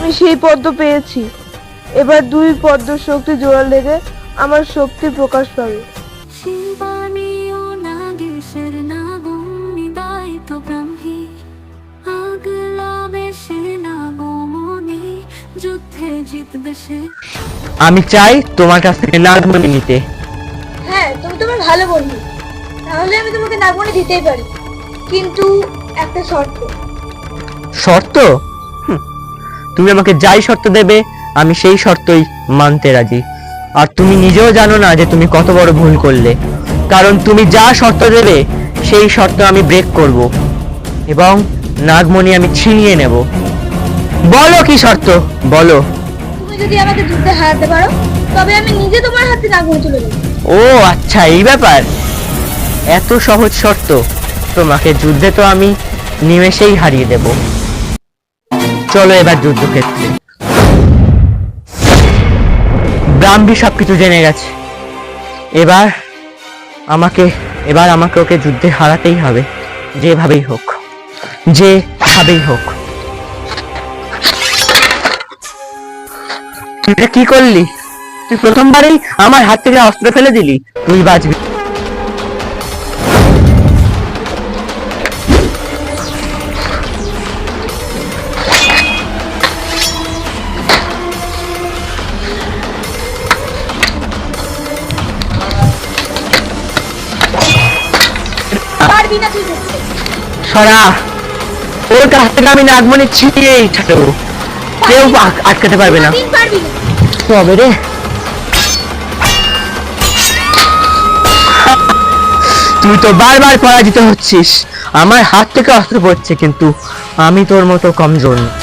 আমি সেই পদ্ম পেয়েছি। এবার দুই পদ্ম শক্তি জোড়া লেগে আমার শক্তি প্রকাশ পাবে। যুদ্ধে জিতবে সে আমি চাই তোমার কাছ থেকে নাগমণি নিতে। হ্যাঁ তুমি তোমার ভালো বন্ধু। তাহলে আমি তোমাকে নাগমণি দিতেই পারি। কিন্তু একটা শর্ত। শর্ত? তুমি আমাকে যাই শর্ত দেবে আমি সেই শর্তই মানতে রাজি। আর তুমি নিজেও জানো না যে তুমি কত বড় ভুল করলে। কারণ তুমি যা শর্ত দেবে সেই শর্ত আমি ব্রেক করব। এবং নাগমণি আমি ছিনিয়ে নেব। বলো কি শর্ত? বলো। যদি আমাকে যুদ্ধে হারাতে পারো, তবে আমি নিজে তোমার হাতে নাগমণি তুলে দেবো। ও আচ্ছা এই ব্যাপার। এত সহজ শর্ত। তোমাকে যুদ্ধে তো আমি নিমেষেই হারিয়ে দেব। চলো এবার যুদ্ধক্ষেত্রে। ব্রাহ্মী সবকিছু জেনে গেছে। এবার আমাকে এবার আমাকে ওকে যুদ্ধে হারাতেই হবে। যেভাবেই হোক। যেভাবেই হোক। এটা কি করলি? তুই প্রথমবারেই আমার হাত থেকে অস্ত্র ফেলে দিলি। তুই বাঁচবি। সরা ওর কাছ থেকে আমি নাগমণি ছিনিয়েই ছাড়বো। কেউ আট- আটকাতে পারবে না। দিন পারবি। না তবে রে। তুই তো বারবার পরাজিত হচ্ছিস। আমার হাত থেকে অস্ত্র পড়ছে কিন্তু আমি তোর মতো কমজোর না।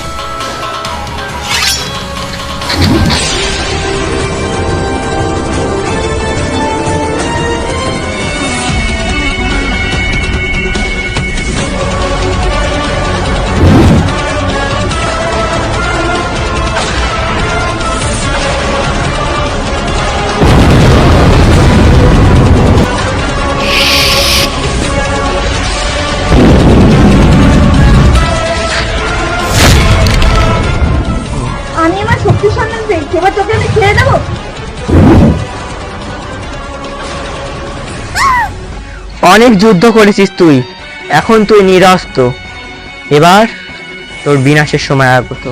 এবার তোকে আমি ছেড়ে দেবো? অনেক যুদ্ধ করেছিস তুই। এখন তুই নিরস্ত। এবার তোর বিনাশের সময় আগত।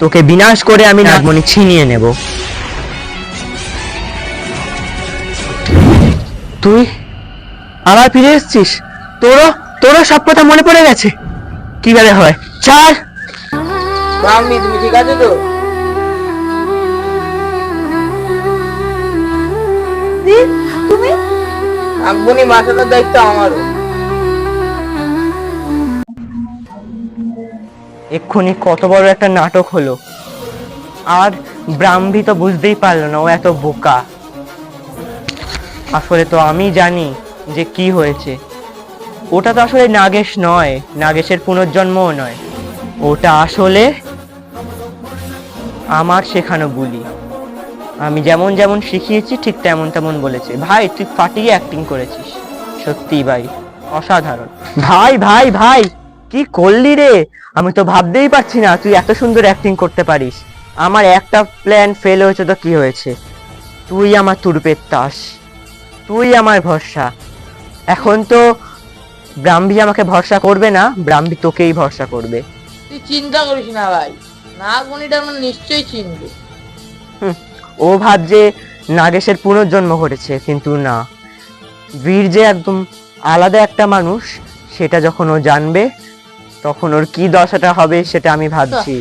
তোকে বিনাশ করে আমি নাগমণি ছিনিয়ে নেব। তুই আবার ফিরে এসেছিস? তোরও তোরও সব কথা মনে পড়ে গেছে। কীভাবে হয়? চার তুমি ঠিক আছে তো? তুমি? মাসানোর দায়িত্ব আমারও। এক্ষুনি কত বড় একটা নাটক হলো। আর ব্রাহ্মী তো বুঝতেই পারল না ও এত বোকা। আসলে তো আমি জানি যে কি হয়েছে। ওটা তো আসলে নাগেশ নয় নাগেশের পুনর্জন্মও নয়। ওটা আসলে আমার শেখানো বুলি। আমি যেমন যেমন শিখিয়েছি, ঠিক তেমন তেমন বলেছে। ভাই, তুই ফাটিয়ে অ্যাক্টিং করেছিস। সত্যি ভাই, অসাধারণ। ভাই ভাই ভাই, কি করলি রে? আমি তো ভাবতেই পারছি না তুই এত সুন্দর অ্যাক্টিং করতে পারিস। আমার একটা প্ল্যান ফেল হয়েছে তো কি হয়েছে? তুই আমার তুরপের তাস। তুই আমার ভরসা। এখন তো ব্রাহ্মী আমাকে ভরসা করবে না, ব্রাহ্মী তোকেই ভরসা করবে। তুই চিন্তা করিস না ভাই। নাগমণিটা আমার নিশ্চয়ই চিনবে। ও ভাবছে নাগেশের পুনর্জন্ম ঘটেছে কিন্তু না। বীর যে একদম আলাদা একটা মানুষ সেটা যখন ও জানবে তখন ওর কি দশাটা হবে সেটা আমি ভাবছি।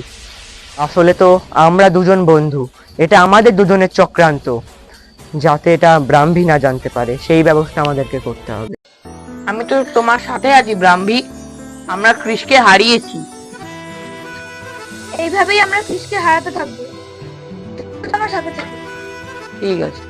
আসলে তো আমরা দুজন বন্ধু এটা আমাদের দুজনের চক্রান্ত যাতে এটা ব্রাহ্মী না জানতে পারে সেই ব্যবস্থা আমাদেরকে করতে হবে। আমি তো তোমার সাথে আছি ব্রাহ্মী আমরা কৃষকে হারিয়েছি। এইভাবেই আমরা কৃষকে হারাতে থাকব। আমার সাথে ঠিক আছে